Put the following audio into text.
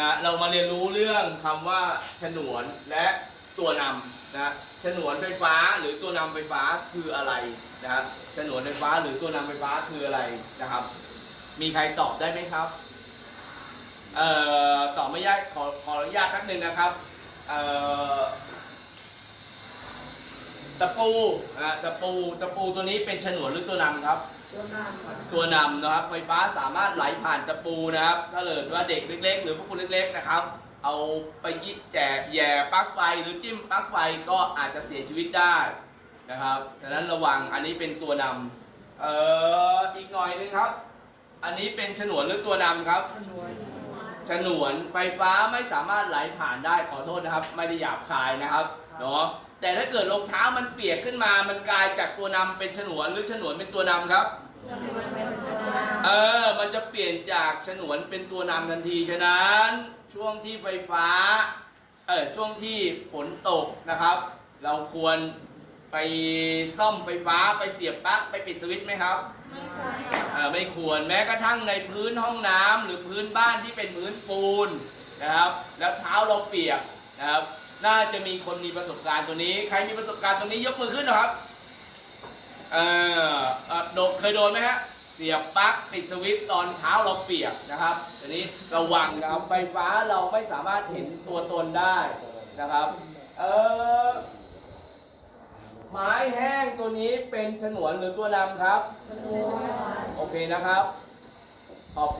นะเรามาเรียนรู้เรื่องคำว่าฉนวนและตัวนำนะฉนวนไฟฟ้าหรือตัวนำไฟฟ้าคืออะไรนะครับฉนวนไฟฟ้าหรือตัวนำไฟฟ้าคืออะไรนะครับ มีใครตอบได้ไหมครับเอ่อตอบไม่ยากขอขออนุญาตแป๊บหนึงนะครับเอ่อ ตะปูนะตะปูตะปูตัวนี้เป็นฉนวนหรือตัวนำครับ ตัวน้ำค่ะตัวนำนะครับไฟฟ้าสามารถไหลผ่านตะปูนะครับ ถ้าเกิดว่าเด็กเล็ก ๆ หรือพวกคุณเล็กๆนะครับ เอาไปยิแจกแย่ปลั๊กไฟหรือจิ้มปลั๊กไฟก็อาจจะเสียชีวิตได้นะครับดังนั้นระวังอันนี้เป็นตัวนำเอ่ออีกหน่อยนึงครับ อันนี้เป็นฉนวนหรือตัวนำครับ ชนวน ฉนวนไฟฟ้าไม่สามารถไหลผ่านได้ขอโทษนะครับ ไม่ได้หยาบคายนะครับเนาะแต่ถ้าเกิดรองเท้ามันเปียกขึ้นมา มันกลายจากตัวนำเป็นฉนวนหรือฉนวนเป็นตัวนำครับชนวนเป็นตัวน้ำเออ มันจะเปลี่ยนจากฉนวนเป็นตัวนำทันที ฉะนั้นช่วงที่ไฟฟ้า เออช่วงที่ฝนตกนะครับ เราควร ไปซ่อมไฟฟ้าไปเสียบปลั๊กไปปิดสวิตช์ไหมครับ ไม่ควรค่ะเออไม่ควรแม้กระทั่งในพื้นห้องน้ำหรือพื้นบ้านที่เป็นพื้นปูนนะครับ แล้วเท้าเราเปียกนะครับ น่าจะมีคนมีประสบการณ์ตัวนี้ ใครมีประสบการณ์ตัวนี้ยกมือขึ้นหนะครับเออเอ่อโดนเคยโดนไหมฮะเสียบปลั๊กปิดสวิตช์ตอนเท้าเราเปียกนะครับทีนี้ระวังนะครับไฟฟ้าเราไม่สามารถเห็นตัวตนได้นะครับ เออ ไม้แห้งตัวนี้เป็นฉนวนหรือตัวนำครับชนวนโอเคนะครับ